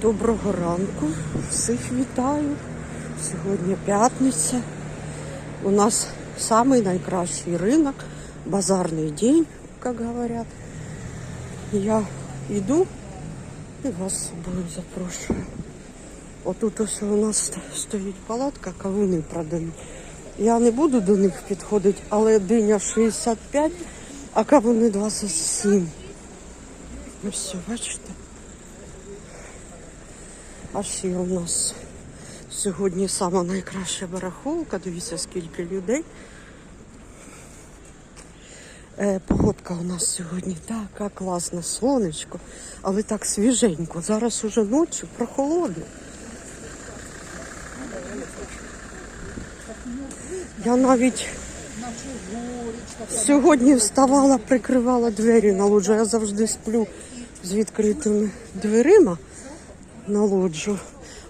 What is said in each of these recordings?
Доброго ранку, всіх вітаю. Сьогодні п'ятниця. У нас самий найкращий ринок, базарний день, як говорять. Я йду і вас з собою запрошую. Отут ось у нас стоїть палатка, кавуни продають. Я не буду до них підходити, але диня 65, а кавуни 27. Ну все, бачите? А ще у нас сьогодні сама найкраща барахолка. Дивіться, скільки людей. Е, погодка у нас сьогодні така класна, сонечко, але так свіженько. Зараз уже ночі прохолодно. Я навіть сьогодні вставала, прикривала двері на лоджу. Я завжди сплю з відкритими дверима на лоджу.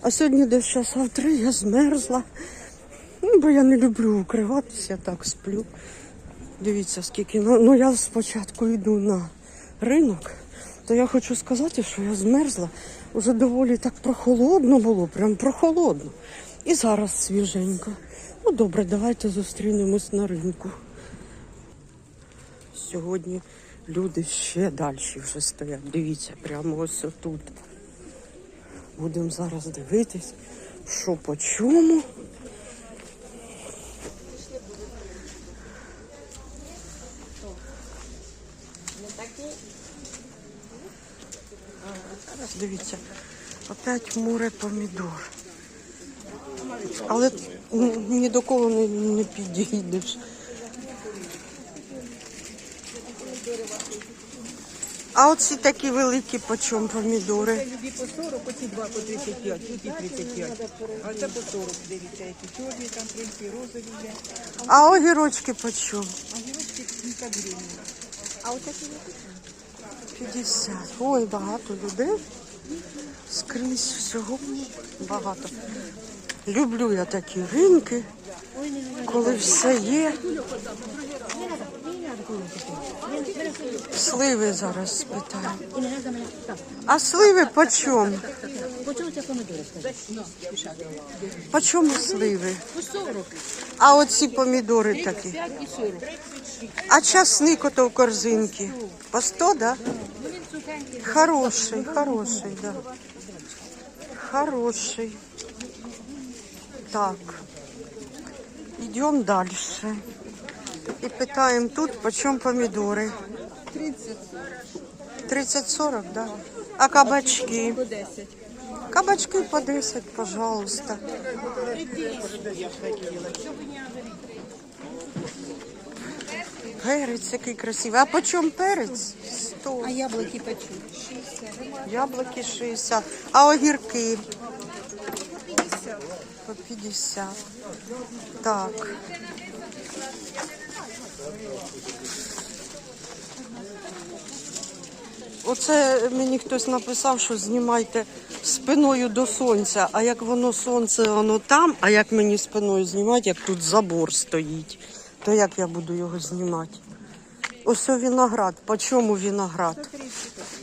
А сьогодні десь часа три я змерзла. Ну, бо я не люблю укриватися, так сплю. Дивіться, скільки. Ну, ну я спочатку йду на ринок, то я хочу сказати, що я змерзла. Уже доволі так прохолодно було, прям прохолодно. І зараз свіженько. Ну добре, давайте зустрінемось на ринку. Сьогодні люди ще далі вже стоять. Дивіться, прямо ось отут. Будемо зараз дивитись, що по чому. Зараз дивіться, опять море помідор. Але ні до кого не, не підійдеш. А оці такі великі по чому помідори? Любі по 40, оці два по 35, тут і 35. А це по 40, дивіться, які чорні, там тринки, розові є. А огірочки по чому? А гілочки 50 гривень. А оце які 50. Ой, багато людей. Скрізь всього багато. Люблю я такі ринки, коли все є. Сливи зараз спитаю. А сливи по чому? По чому сливи? А оці помідори такі? А часник ото в корзинки? По 100, да? Хороший, хороший, да. Хороший. Так. Идем дальше. И питаем тут, почем помидоры. 30-40, да. А кабачки? Кабачки по 10, пожалуйста. Перець який красивий. А по чому перець? 100. А яблуки по чому? Яблуки 60. А огірки? По 50. Так. Оце мені хтось написав, що знімайте спиною до сонця, а як воно сонце, воно там, а як мені спиною знімати, як тут забор стоїть, то як я буду його знімати? Ось виноград. По чому виноград?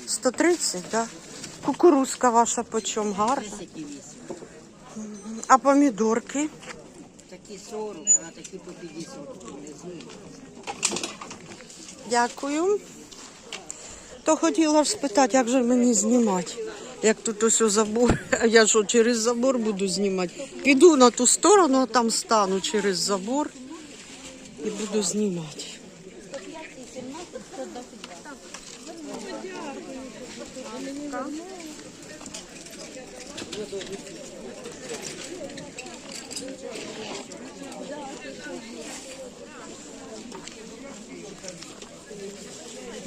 130, так? Да? Кукурузка ваша по чому гарна? А помідорки? Такі 40, а такі по 50. Дякую. То хотіла спитати, як же мені знімати. Як тут ось забор, а я що через забор буду знімати. Піду на ту сторону, там стану через забор і буду знімати.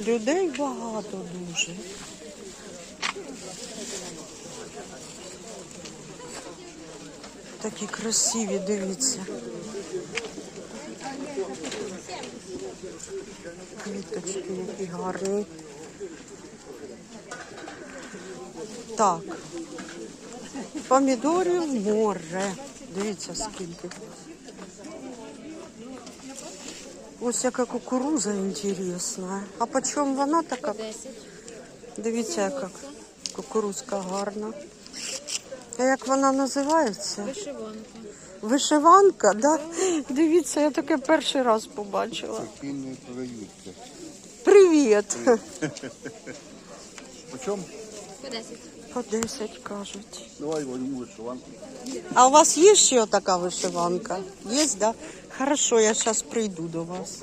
Людей багато дуже. Такі красиві, дивіться. Квіточки які гарні. Так. Помідорів море. Дивіться скільки. Ось яка кукуруза інтересна. А по чому вона така? Дивіться, яка. Кукурузка гарна. А як вона називається? Вишиванка. Вишиванка, да? Дивіться, я таке перший раз побачила. Продаються. Привіт! Почем? По 10. По 10 кажуть. Давай возьму вишиванку. А у вас є ще така вишиванка? Є, да? Хорошо, я зараз прийду до вас.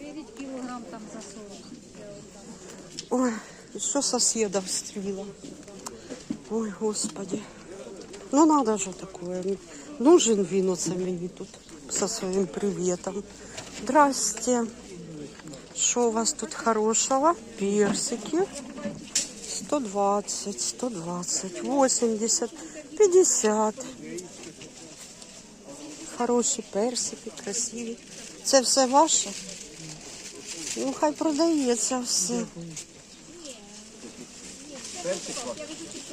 9 кілограм там за 40. Ой, що сусіда встріла? Ой, господи. Ну надо же такое. Нужен він оце мені тут со своїм привітом. Здрасте. Що у вас тут хорошего? Персики. 120, 120, 80, 50. Хороші персики, красиві. Це все ваше? Ну, хай продається все.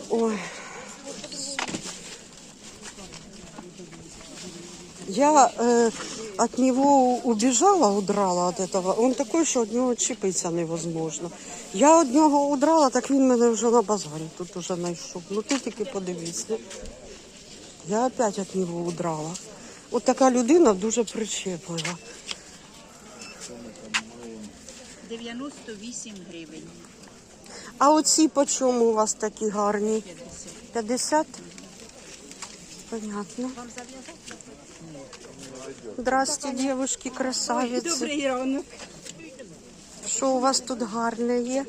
Ой. Я э, от него убежала, удрала от этого. Он такой, що від нього чіпитися невозможно. Я від нього удрала, так він мене вже на базарі тут уже знайшов. Ну ти тільки подивись. Ну. Я опять від нього удрала. От така людина дуже причеплива. 98 гривень. А оці по чому у вас такі гарні? 50? Понятно. Здрасте, девушки, красавиці. Добрий ранок. Що у вас тут гарне є?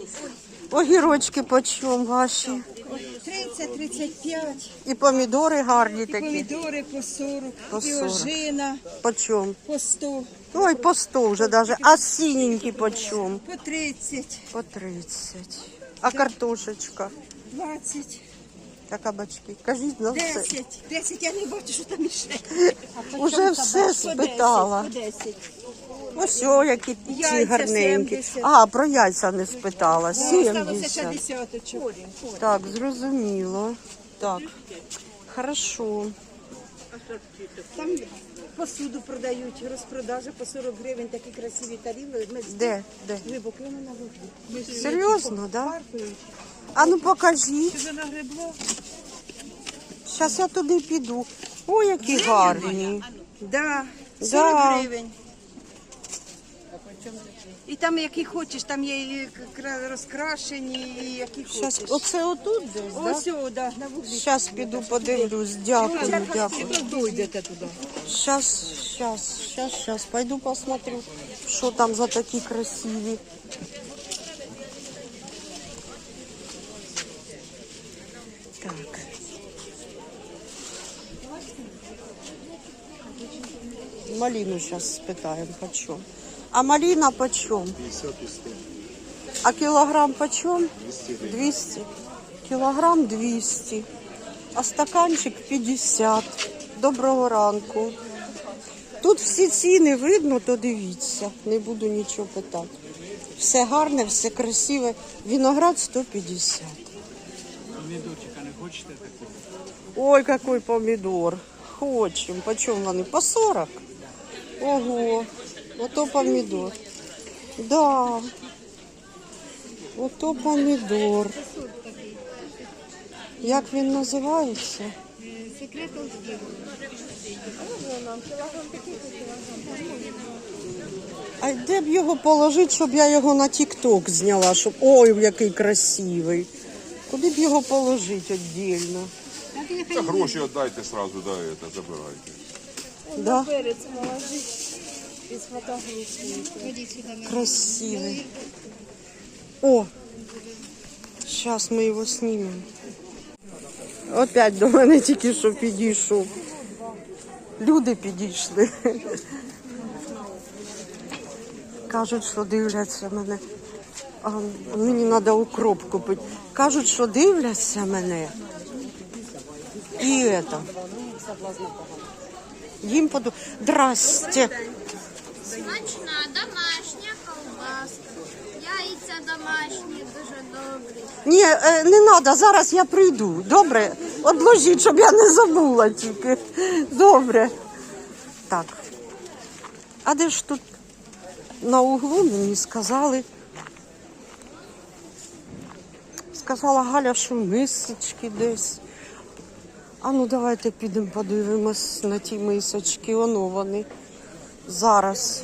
Огірочки по чому ваші? 30-35, І помідори гарні такі. помідори по 40, По і 40. ожина По чому? по 100, Ой, по 100 вже даже. А синенькі по чому? по 30, По 30. А картошечка? 20, Та кабачки. Кажіть на все. 10. 10 я не бачу, що там іще. Уже все спитала. По 10. Ось які ці Яйця гарненькі. 70. А, про яйця не спитала. Осталося 70. 50 очок. Так, зрозуміло. Так. Хорошо. Там посуду продають, розпродажа по 40 гривень, такі красиві таріли. Ми Де? Де? глибоко на вуглі. Серйозно, да? А ну покажіть. Вже? Зараз я туди піду. Ой, які гарні. Да, 40 Да. гривень. І там які хочеш, там є і кра- розкрашені, і які Щас, хочеш. оце отут десь, да? Ось да, на вуглі. Зараз піду подивлюсь. Дякую, дякую. Дойдете туди. Сейчас, сейчас, сейчас, сейчас. Пойду посмотрю, что там за такие красивые. Малину сейчас спитаем почем. А малина почем? 50 і 100. А килограмм почем? 200 гривень. 200. Кілограм 200. А стаканчик 50. Доброго ранку. Тут всі ціни видно, то дивіться. Не буду нічого питати. Все гарне, все красиве. Виноград 150. Помідорчика не хочете такого? Ой, який помідор. Хочемо. Почем вони? По 40? Ого. Ото помідор. Да. Ото помідор. Як він називається? Секрет. А де б його положити, щоб я його на Тік-Ток зняла, щоб. Ой, який красивий. Куди б його положити віддільно? Та гроші віддайте сразу, да, это, забирайте. Да? Ходіть сюди. на- Красивий. О! Зараз ми його знімемо. Опять до мене тільки що підійшов. Люди підійшли. Кажуть, що дивляться мене. А мені треба укроп купити. Кажуть, що дивляться мене. І это. Їм поду. Здрасте. Смачна домашня ковбаска. Яйця домашні, дуже добрі. Ні, е, не треба, зараз я прийду. Добре? Одложіть, щоб я не забула тільки. Добре. Так. А де ж тут на углу мені сказали? Сказала Галя, що мисочки десь. А ну давайте підемо подивимось на ті мисочки. Воно вони. Зараз.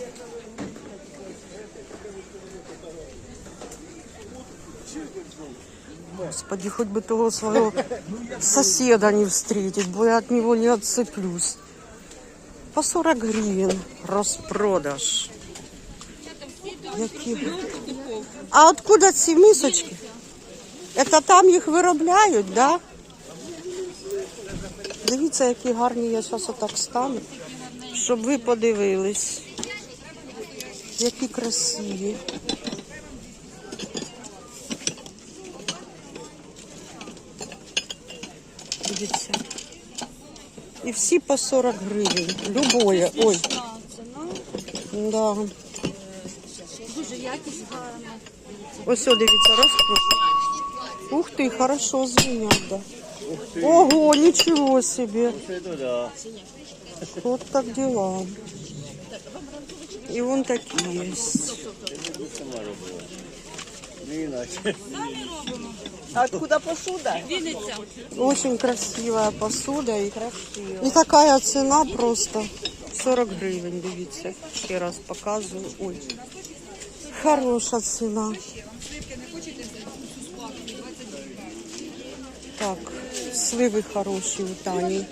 Господи, хоть бы того своего соседа не встретить, бо я от него не отцеплюсь. По 40 гривен розпродаж. Які... А откуда ці мисочки? Это там їх виробляють, да? Дивіться, які гарні я зараз отак стану, щоб ви подивились. Які красиві. Дивіться. І всі по 40 гривень. Любое. Ой. Да. Дуже якість гарна. Ось, дивіться, розкрут. Ух ти, хорошо звенят, да. Ого, ничего себе. Вот так дела. И вон такие есть. А откуда посуда? Очень красивая посуда. И, и такая цена просто 40 гривен, дивіться. Ще раз показую. Ой. Хороша ціна. Так, сливи хороші у Тані.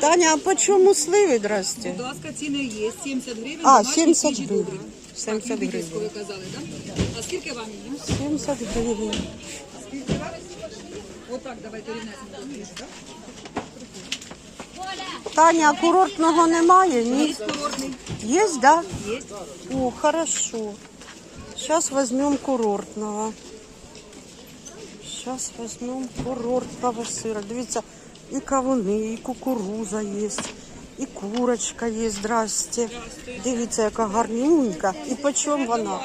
Таня, а по чому сливи, здрасте? Будь ласка, ціни є 70 гривень. А, домашні 70 гривень. добрі. 70 Так, гривень. ви казали, так? А скільки вам її? 70 гривень. Отак, давайте так? Таня, а курортного немає? Ні? Є курортний. Есть, да? Є. О, хорошо. Сейчас возьмем курортного. Сейчас возьмем курортного сыра. Дивіться, і кавуни, і кукуруза є, і курочка є. Здрасте. Дивіться, яка гарненька. І по чому вона?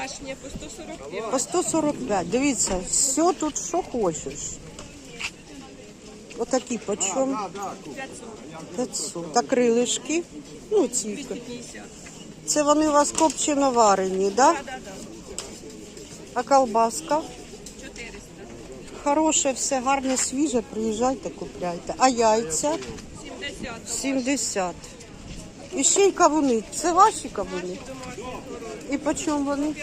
По 145. Дивіться, все тут, що хочеш. Отакі по чому? 500. Та крилишки. Ну, ці. Це вони у вас копчено варені, да? А колбаска? 400. Хороше, все гарне, свіже, приїжджайте, купляйте. А яйця? 70. 70. І ще й кавуни. Це ваші кавуни? І по чому вони?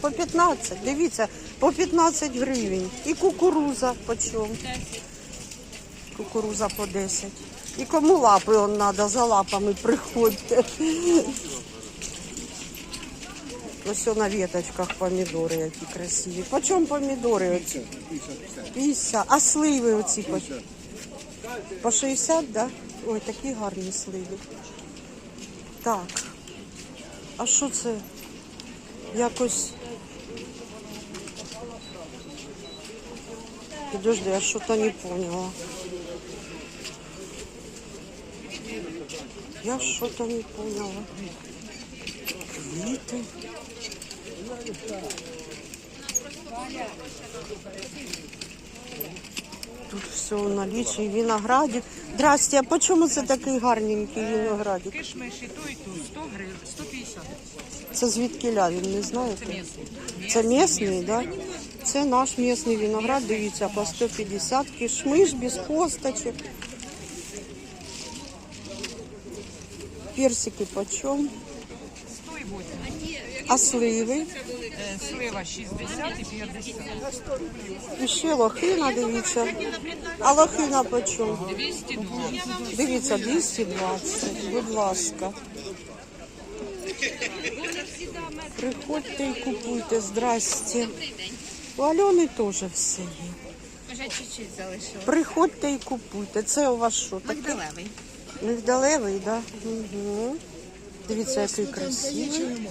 По 15. Дивіться, по 15 гривень. І кукуруза по чому? Кукуруза по 10. І кому лапи он надо, за лапами приходьте. Ось на веточках помідори, які красиві. По чому оці? 50. А сливи оці по, по 60, да? Ой, такі гарні сливи. Так. А що це? Якось. Підожди, я що-то не поняла. Я что-то не поняла. Квіти. Тут все в наличии, виноградик. Здрасте, а по чому це такий гарненький виноградик? Кишмиш і ту, і ту. 100 гривень, 150. Це звідки ля, він, не знаєте? Це місний, да? Це наш місний виноград, дивіться, по 150 кишмиш без косточок. Персики почем? 108. А сливи? Слива 60 і 50. І ще лохина, дивіться. А лохина почем? 220. Дивіться, 220, будь ласка. Приходьте і купуйте, здрасте. У Альони теж все є. Вже чуть-чуть залишилось. Приходьте і купуйте. Це у вас що таке? Мигдалевий. Мигдалевий, так? Да? Угу. Дивіться, який красивий.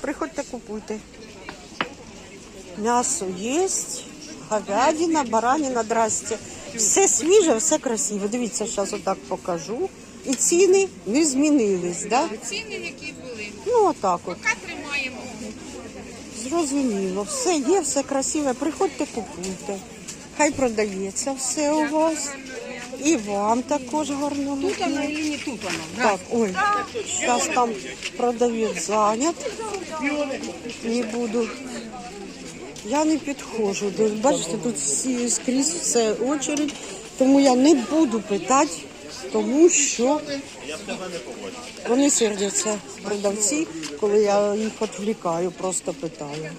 Приходьте, купуйте. М'ясо є, говядина, баранина, здрасте. Все свіже, все красиве. Дивіться, зараз отак покажу. І ціни не змінились. Да? Ціни, які були. Ну, отак от. Поки тримаємо. Зрозуміло, все є, все красиве. Приходьте, купуйте. Хай продається все у вас. І вам також гарного. Тут вона і не тут вона. Так, ой, сейчас там продавец занят. Не буду Я не підходжу. Бачите, тут всі скрізь все очередь, тому я не буду питати, тому що вони сердяться продавці, коли я їх відвлікаю, просто питаю.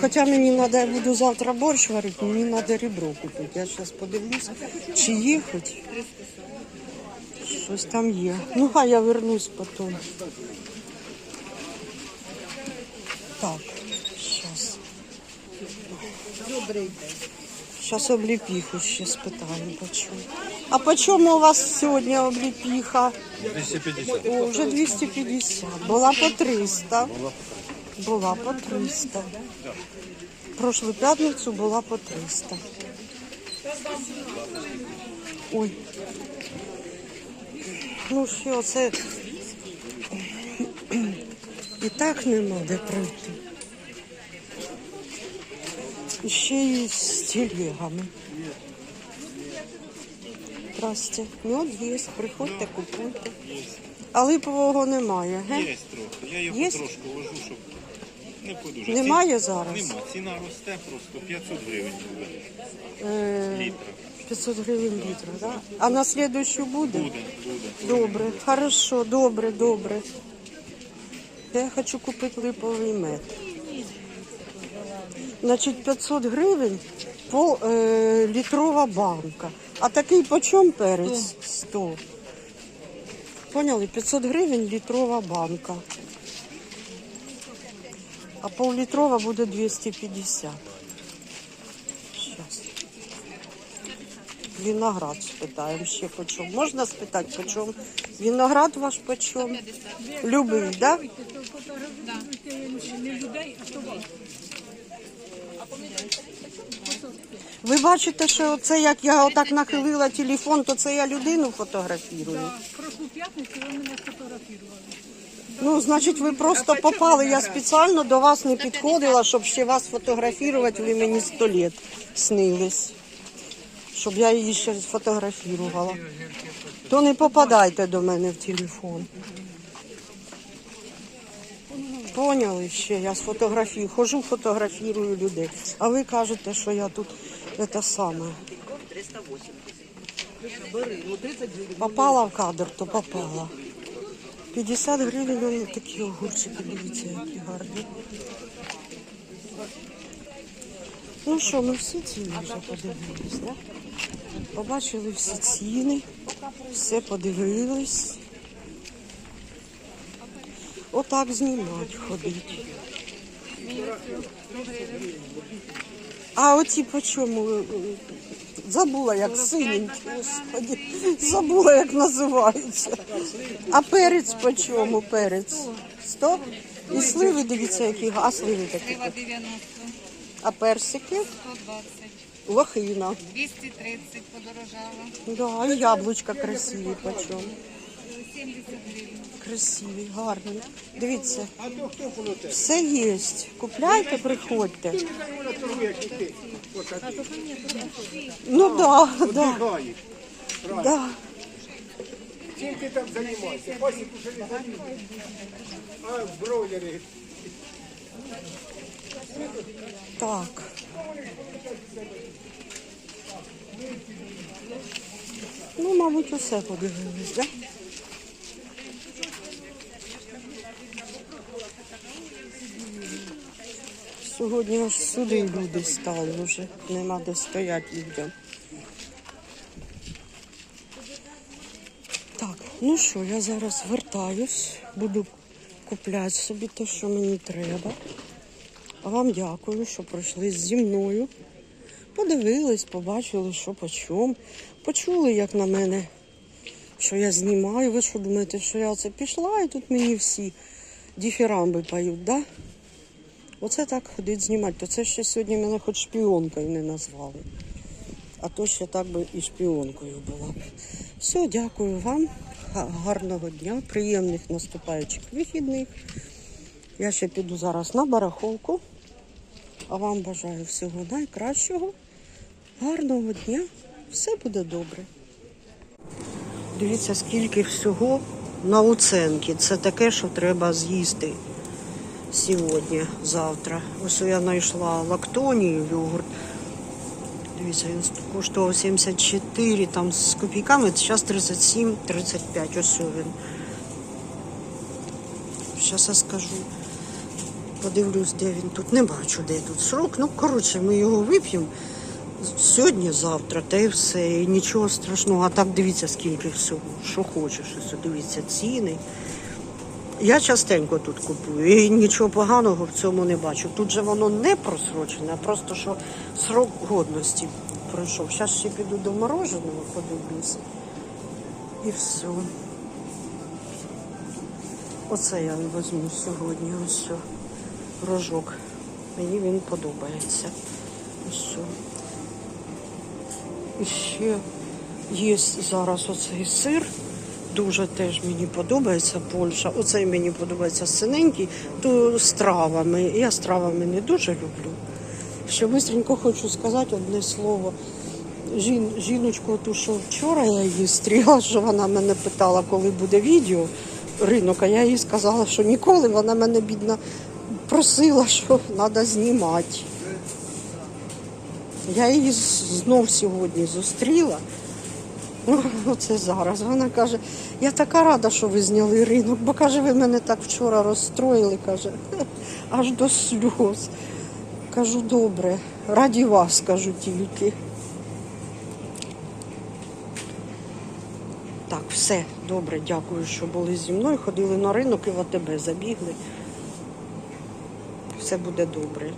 Хоча мені треба, я буду завтра борщ варити, мені треба ребро купити. Я зараз подивлюсь, чи є хоч. Щось там є. Ну, а я вернусь потім. Так. Зараз обліпіху ще спитаємо, по. А по чому у вас сьогодні обліпіха? 250. О, вже 250. Була по 300. Була по 300. Прошлу п'ятницю була по 300. Ой. Ну що, це і так нема де пройти. І Ще й з телегами. Здрасте. Мед є, приходьте, купуйте. А липового немає, ге? Є трохи. Я його Є? трошки ложу, щоб не подуже. Немає зараз? Нема. Ціна росте просто 500 гривень буде. Е, Літра. 500 гривень літр, да? А на слідущу буде? Буде, буде. Добре, хорошо, добре, добре. Я хочу купити липовий мед. Значить, 500 гривень по е, літрова банка. А такий почем перець? 100. Поняли? 500 гривень літрова банка. А пол-літрова буде 250. Щас. Виноград спитаємо ще по чому. Можна спитати по чому? Виноград ваш по чому? Любий, так? Да? Ви бачите, що це як я отак нахилила телефон, то це я людину фотографірую. Прошлу п'ятницю ви мене фотографували. Ну, значить, ви просто попали. Я спеціально до вас не підходила, щоб ще вас фотографувати. Ви мені сто літ снились. Щоб я її ще сфотографувала. То не попадайте до мене в телефон. Поняли ще, я сфотографую, хожу, фотографірую людей. А ви кажете, що я тут це саме. Попала в кадр, то попала. 50 гривень такі огурчики, дивіться, які гарні. Ну що, ми всі ціни вже подивились, так? Побачили всі ціни, все подивились. Отак знімати ходить. А оці по чому? Забула, як синенькі, господи. Забула, як називаються. А перець по чому перець? Сто? І сливи, дивіться, які а сливи такі. Слива 90, А персики? 120, Лохина. 230 подорожала, Да, і яблучка красиві по чому. 70 Красиві, гарні. Дивіться, все є. Купляйте, приходьте. Ну да, да. Да. Чим ти там займаєшся? Пасіку ще не займаєшся. А бройлери. Так. Ну, мабуть, усе подивились, так? Да? Сьогодні аж сюди люди стали вже, нема де стояти людям. Так, ну що, я зараз вертаюсь, буду купляти собі те, що мені треба. А вам дякую, що пройшли зі мною. Подивились, побачили, що по чому. Почули, як на мене, що я знімаю. Ви що думаєте, що я це пішла і тут мені всі діфірамби поють, да? Оце так ходить знімати. То це ще сьогодні мене хоч шпіонкою не назвали. А то ще так би і шпіонкою була. Все, дякую вам. Гарного дня, приємних наступаючих вихідних. Я ще піду зараз на барахолку. А вам бажаю всього найкращого, гарного дня. Все буде добре. Дивіться, скільки всього на Луценки. Це таке, що треба з'їсти. Сьогодні, завтра. Ось я знайшла лактонію, йогурт. Дивіться, він коштував 74 там з копійками, зараз 37, 35, ось він. Зараз я скажу. Подивлюсь, де він тут. Не бачу, де тут срок. Ну, коротше, ми його вип'ємо сьогодні, завтра, та й все. І нічого страшного. А так дивіться, скільки всього. Що хочеш. Дивіться, ціни. Я частенько тут купую і нічого поганого в цьому не бачу. Тут же воно не просрочене, а просто що срок годності пройшов. Зараз ще піду до мороженого, подивлюся. І все. Оце я візьму сьогодні. Ось рожок. Мені він подобається. Ось. І ще є зараз оцей сир. Дуже теж мені подобається Польща. Оцей мені подобається синенький, то з травами. Я з травами не дуже люблю. Ще бистренько хочу сказати одне слово. Жін, жіночку, ту, що вчора я її стріла, що вона мене питала, коли буде відео ринок, а я їй сказала, що ніколи вона мене бідна просила, що треба знімати. Я її знов сьогодні зустріла. Ну, оце зараз. Вона каже, я така рада, що ви зняли ринок, бо каже, ви мене так вчора розстроїли, каже, аж до сльоз. Кажу, добре, раді вас, кажу тільки. Так, все, добре, дякую, що були зі мною. Ходили на ринок і в АТБ забігли. Все буде добре.